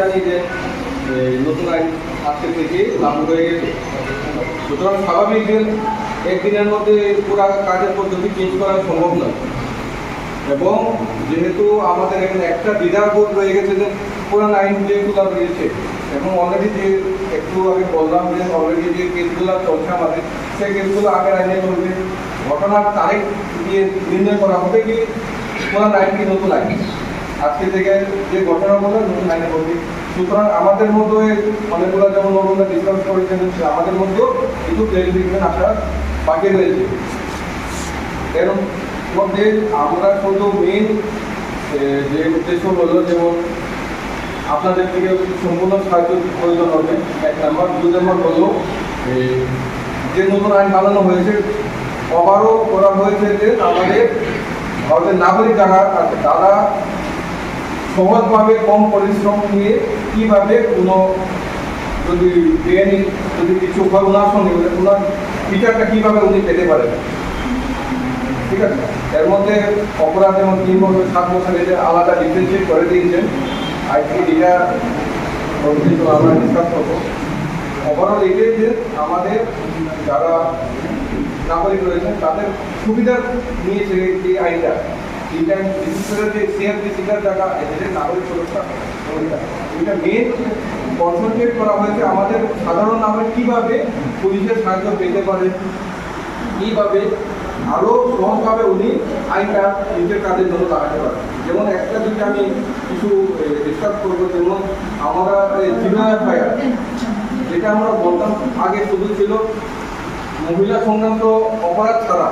জানি যে নতুন আইন আজকে থেকে লাগু হয়ে গেছে। সুতরাং স্বাভাবিক যে একদিনের মধ্যে পুরো কাজের পদ্ধতি চেঞ্জ করা সম্ভব নয়। এবং যেহেতু আমাদের এখানে একটা দ্বিধার বোধ রয়ে গেছে যে, পুরান আইন যেগুলো রয়েছে এবং অলরেডি যে একটু আগে বললাম যে অলরেডি যে কেসগুলো চলছে আমাদের, সেই কেসগুলো আগের আইনে চলবে। ঘটনার তারিখ দিয়ে নির্ণয় করা হবে কি পুরান আইন কি নতুন আইন? আজকে থেকে যে ঘটনাগুলো নতুন আইনে করবে সুতরাং আমাদের মধ্যে অনেকগুলো যেমন নতুনরা ডিসকাস করেছেন আমাদের মধ্যেও কিছু ক্লারিফিকেশন আসা বাকি রয়েছে। এর মধ্যে আমরা শুধু মেন যে উদ্দেশ্য হলো যেমন আপনাদের থেকে সম্পূর্ণ সাহায্য প্রয়োজন হবে, এক নাম্বার দুই নাম্বার হলো যে নতুন আইন বানানো হয়েছে ওভারও করা হয়েছে যে আমাদের ভারতের নাগরিক যারা আছে, তারা সহজভাবে কম পরিশ্রম নিয়ে কীভাবে কোনো যদি বেআইনি যদি কিছু হয় ওনার সঙ্গে ওনার বিচারটা কীভাবে উনি পেতে পারেন? ঠিক আছে? এর মধ্যে অপরাধ যেমন তিন বছর, সাত বছর এদের আলাদা ডিফারেন্সিয়েট করে দিয়েছেন। আইটি ডিটা আমরা ডিসকাস করব। ওভারঅল এটাই যে আমাদের যারা নাগরিক রয়েছেন, তাদের সুবিধা নিয়েছে এই আইনটা। জায়গা এদের নাগরিক সুরক্ষা এটা মেন কনসেন্ট্রেট করা হয়েছে আমাদের সাধারণ নাগরিক কীভাবে পুলিশের সাহায্য পেতে পারে? কীভাবে? আরও সহজভাবে উনি আইনটা নিজের কাজের জন্য দাঁড়াতে পারেন যেমন একটা যদি আমি কিছু ডিসকাস করব। যেমন আমরা যেটা আমরা বলতাম আগে শুধু ছিল মহিলা সংক্রান্ত অপরাধ ছাড়া।